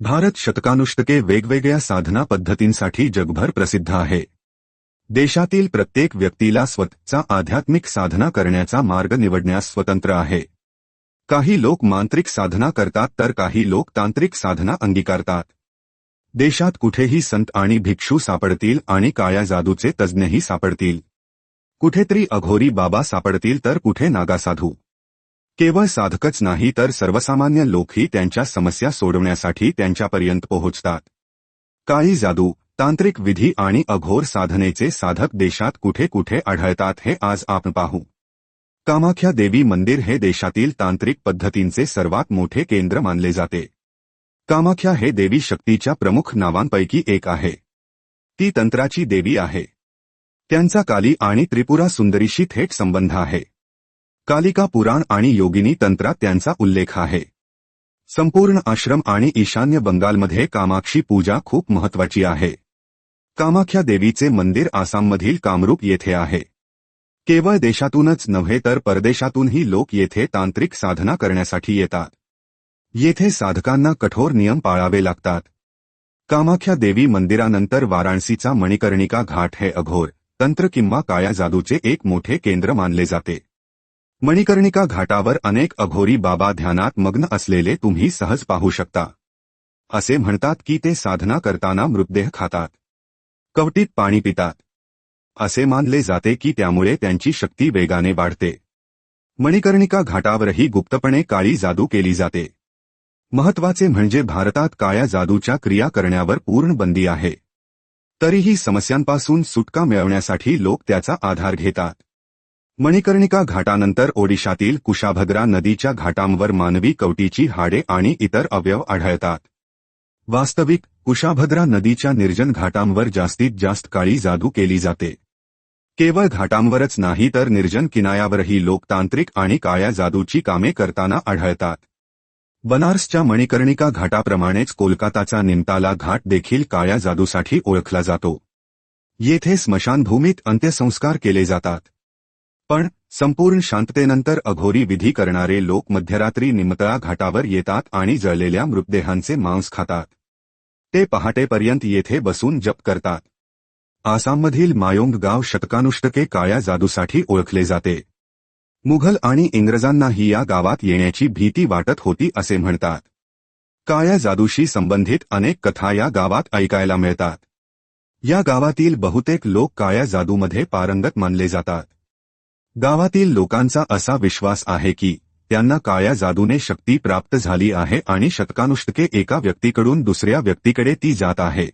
भारत शतकानुष्टके वेगवेगळ्या साधना पद्धतींसाठी जगभर प्रसिद्ध आहे. देशातील प्रत्येक व्यक्तीला स्वतःचा आध्यात्मिक साधना करण्याचा मार्ग निवडण्यास स्वतंत्र आहे. काही लोक मांत्रिक साधना करतात तर काही लोक तांत्रिक साधना अंगीकारतात. देशात कुठेही संत आणि भिक्षू सापडतील आणि काळ्या जादूचे तज्ज्ञही सापडतील. कुठेतरी अघोरी बाबा सापडतील तर कुठे नागासाधू केवळ साधकच नाही तर सर्वसामान्य लोकही त्यांच्या समस्या सोडवण्यासाठी त्यांच्यापर्यंत पोहोचतात. काळी जादू तांत्रिक विधी आणि अघोर साधनेचे साधक देशात कुठे कुठे आढळतात हे आज आपण पाहू. कामाख्या देवी मंदिर हे देशातील तांत्रिक पद्धतींचे सर्वात मोठे केंद्र मानले जाते. कामाख्या हे देवी शक्तीच्या प्रमुख नावांपैकी एक आहे. ती तंत्राची देवी आहे. त्यांचा काली आणि त्रिपुरा सुंदरीशी थेट संबंध आहे. कालिका पुराण आणि योगिनी तंत्रात त्यांचा उल्लेख आहे. संपूर्ण आश्रम आणि ईशान्य बंगालमध्ये कामाक्षी पूजा खूप महत्वाची आहे. कामाख्या देवीचे मंदिर आसाममधील कामरूप येथे आहे. केवळ देशातूनच नव्हे तर परदेशातूनही लोक येथे तांत्रिक साधना करण्यासाठी येतात. येथे साधकांना कठोर नियम पाळावे लागतात. कामाख्या देवी मंदिरानंतर वाराणसीचा मणिकर्णिका घाट हे अघोर तंत्र किंवा काळ्या जादूचे एक मोठे केंद्र मानले जाते. मणिकर्णिका घाटावर अनेक अघोरी बाबा ध्यानात मग्न असलेले तुम्ही सहज पाहू शकता. असे म्हणतात की ते साधना करताना मृतदेह खातात. कवटीत पाणी पितात. असे मानले जाते की त्यामुळे त्यांची शक्ती वेगाने वाढते. मणिकर्णिका घाटावरही गुप्तपणे काळी जादू केली जाते. महत्त्वाचे म्हणजे भारतात काळ्या जादूच्या क्रिया करण्यावर पूर्ण बंदी आहे. तरीही समस्यांपासून सुटका मिळवण्यासाठी लोक त्याचा आधार घेतात. मणिकर्णिका घाटानंतर ओडिशातील कुशाभद्रा नदीच्या घाटांवर मानवी कवटीची हाडे आणि इतर अवयव आढळतात. वास्तविक कुशाभद्रा नदीच्या निर्जन घाटांवर जास्तीत जास्त काळी जादू केली जाते. केवळ घाटांवरच नाही तर निर्जन किनायावरही लोकतांत्रिक आणि काळ्या जादूची कामे करताना आढळतात. बनारसच्या मणिकर्णिका घाटाप्रमाणेच कोलकाताचा निमताला घाट देखील काळ्या जादूसाठी ओळखला जातो. येथे स्मशानभूमीत अंत्यसंस्कार केले जातात. पण संपूर्ण शांततेनंतर अघोरी विधी करणारे लोक मध्यरात्री निमतळा घाटावर येतात आणि जळलेल्या मृतदेहांचे मांस खातात. ते पहाटेपर्यंत येथे बसून जप करतात. आसाममधील मायोंग गाव शतकानुष्टके काळ्या जादूसाठी ओळखले जाते. मुघल आणि इंग्रजांनाही या गावात येण्याची भीती वाटत होती असे म्हणतात. काळ्या जादूशी संबंधित अनेक कथा या गावात ऐकायला मिळतात. या गावातील बहुतेक लोक काळ्या जादूमध्ये पारंगत मानले जातात. गावातील लोकांचा असा विश्वास आहे की त्यांना काळ्या जादूने शक्ती प्राप्त झाली आहे आणि शतकानुष्टके एका व्यक्तीकडून दुसऱ्या व्यक्तीकडे ती जात आहे.